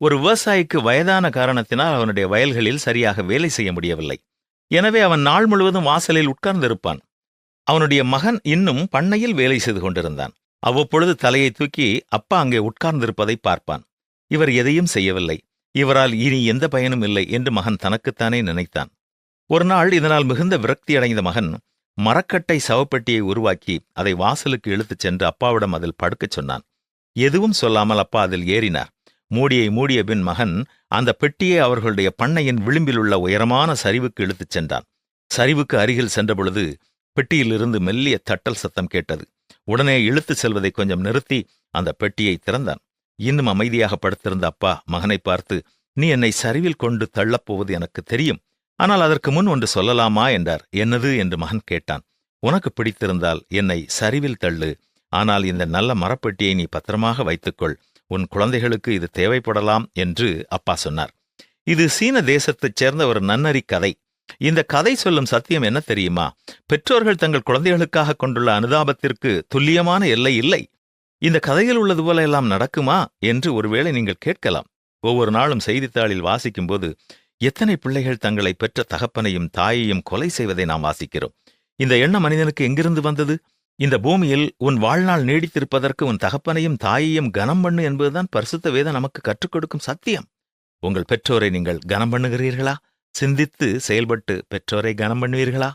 ஒரு விவசாயிக்கு வயதான காரணத்தினால் அவனுடைய வயல்களில் சரியாக வேலை செய்ய முடியவில்லை. எனவே அவன் நாள் முழுவதும் வாசலில் உட்கார்ந்திருப்பான். அவனுடைய மகன் இன்னும் பண்ணையில் வேலை செய்து கொண்டிருந்தான். அவ்வப்பொழுது தலையை தூக்கி அப்பா அங்கே உட்கார்ந்திருப்பதை பார்ப்பான். இவர் எதையும் செய்யவில்லை. இவரால் இனி எந்த பயனும் இல்லை என்று மகன் தனக்குத்தானே நினைத்தான். ஒரு நாள் இதனால் மிகுந்த விரக்தியடைந்த மகன் மரக்கட்டை சவப்பெட்டியை உருவாக்கி அதை வாசலுக்கு இழுத்துச் சென்று அப்பாவிடம் அதில் படுக்கச் சொன்னான். எதுவும் சொல்லாமல் அப்பா அதில் ஏறினார். மூடியை மூடிய பின் மகன் அந்த பெட்டியை அவர்களுடைய பண்ணையின் விளிம்பிலுள்ள உயரமான சரிவுக்கு இழுத்துச் சென்றான். சரிவுக்கு அருகில் சென்றபொழுது பெட்டியிலிருந்து மெல்லிய தட்டல் சத்தம் கேட்டது. உடனே இழுத்துச் செல்வதை கொஞ்சம் நிறுத்தி அந்த பெட்டியை திறந்தான். இன்னும் அமைதியாக படுத்திருந்த அப்பா மகனை பார்த்து நீ என்னை சரிவில் கொண்டு தள்ளப்போவது எனக்கு தெரியும். ஆனால் அதற்கு முன் ஒன்று சொல்லலாமா? என்றார். என்னது? என்று மகன் கேட்டான். உனக்கு பிடித்திருந்தால் என்னை சரிவில் தள்ளு. ஆனால் இந்த நல்ல மரப்பெட்டியை நீ பத்திரமாக வைத்துக்கொள் உன் குழந்தைகளுக்கு இது தேவைப்படலாம் என்று அப்பா சொன்னார். இது சீன தேசத்தைச் சேர்ந்த ஒரு நன்னறி கதை. இந்த கதை சொல்லும் சத்தியம் என்ன தெரியுமா? பெற்றோர்கள் தங்கள் குழந்தைகளுக்காக கொண்டுள்ள அனுதாபத்திற்கு துல்லியமான எல்லை இல்லை. இந்த கதையில் உள்ளது போல எல்லாம் நடக்குமா என்று ஒருவேளை நீங்கள் கேட்கலாம். ஒவ்வொரு நாளும் செய்தித்தாளில் வாசிக்கும்போது எத்தனை பிள்ளைகள் தங்களை பெற்ற தகப்பனையும் தாயையும் கொலை செய்வதை நாம் வாசிக்கிறோம். இந்த எண்ணம் மனிதனுக்கு எங்கிருந்து வந்தது? இந்த பூமியில் உன் வாழ்நாள் நீடித்திருப்பதற்கு உன் தகப்பனையும் தாயையும் கனம் பண்ணு என்பதுதான் பரிசுத்த வேதம் நமக்கு கற்றுக் கொடுக்கும் சத்தியம். உங்கள் பெற்றோரை நீங்கள் கனம் பண்ணுகிறீர்களா? சிந்தித்து செயல்பட்டு பெற்றோரை கனம் பண்ணுவீர்களா?